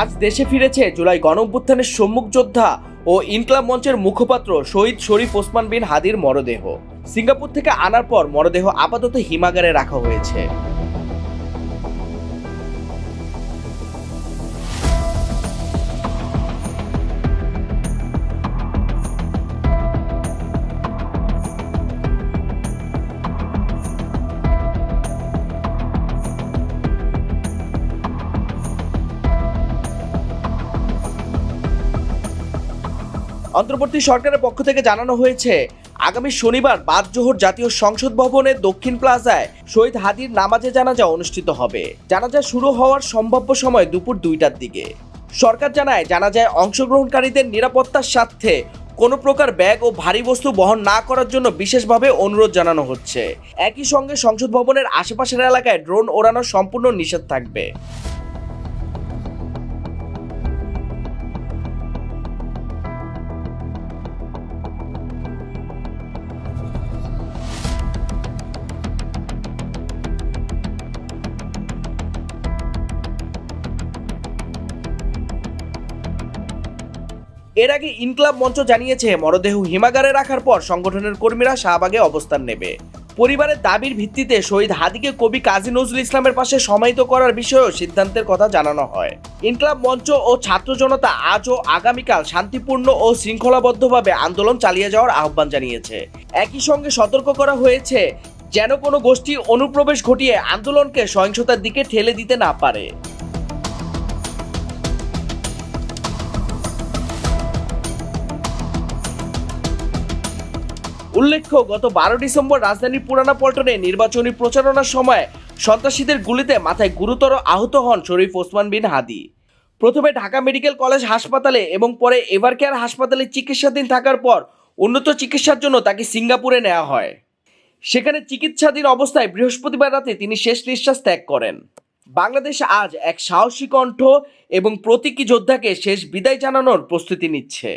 আজ দেশে ফিরেছে জুলাই গণঅভ্যুত্থানের সম্মুখ যোদ্ধা ও ইনকলাব মঞ্চের মুখপাত্র শহীদ শরীফ ওসমান বিন হাদির মরদেহ। সিঙ্গাপুর থেকে আনার পর মরদেহ আপাতত হিমাগারে রাখা হয়েছে। অন্তর্বর্তী সরকারের পক্ষ থেকে জানানো হয়েছে, আগামী শনিবার বাদ জোহর জাতীয় সংসদ ভবনের দক্ষিণ প্লাজায় শহীদ হাদির নামাজে জানাজা অনুষ্ঠিত হবে। জানাজা শুরু হওয়ার সম্ভাব্য সময় দুপুর দুইটার দিকে। সরকার জানায়, জানাজায় অংশগ্রহণকারীদের নিরাপত্তার স্বার্থে কোনো প্রকার ব্যাগ ও ভারী বস্তু বহন না করার জন্য বিশেষভাবে অনুরোধ জানানো হচ্ছে। একই সঙ্গে সংসদ ভবনের আশেপাশের এলাকায় ড্রোন ওড়ানো সম্পূর্ণ নিষেধ থাকবে। এর আগে ইনকলাব মঞ্চ জানিয়েছে, মরদেহ হিমাগারে রাখার পর সংগঠনের কর্মীরা শাহবাগে অবস্থান নেবে। পরিবারের দাবির ভিত্তিতে শহীদ হাদিকে কবি কাজী নজরুল ইসলামের পাশে সমাহিত করার বিষয়েও সিদ্ধান্তের কথা জানানো হয়। ইনকলাব মঞ্চ ও ছাত্র জনতা আজ ও আগামীকাল শান্তিপূর্ণ ও শৃঙ্খলাবদ্ধভাবে আন্দোলন চালিয়ে যাওয়ার আহ্বান জানিয়েছে। একই সঙ্গে সতর্ক করা হয়েছে, যেন কোনো গোষ্ঠী অনুপ্রবেশ ঘটিয়ে আন্দোলনকে সহিংসতার দিকে ঠেলে দিতে না পারে। উল্লেখ্য, গত বারো ডিসেম্বর রাজধানীর পুরানা পল্টনে নির্বাচনী প্রচারণার সময় সন্ত্রাসীদের গুলিতে মাথায় গুরুতর আহত হন শরীফ ওসমান বিন হাদি। প্রথমে ঢাকা মেডিকেল কলেজ হাসপাতালে এবং পরে এভারকেয়ার হাসপাতালে চিকিৎসাধীন থাকার পর উন্নত চিকিৎসার জন্য তাকে সিঙ্গাপুরে নেওয়া হয়। সেখানে চিকিৎসাধীন অবস্থায় বৃহস্পতিবার রাতে তিনি শেষ নিঃশ্বাস ত্যাগ করেন। বাংলাদেশ আজ এক সাহসী কণ্ঠ এবং প্রতীকী যোদ্ধাকে শেষ বিদায় জানানোর প্রস্তুতি নিচ্ছে।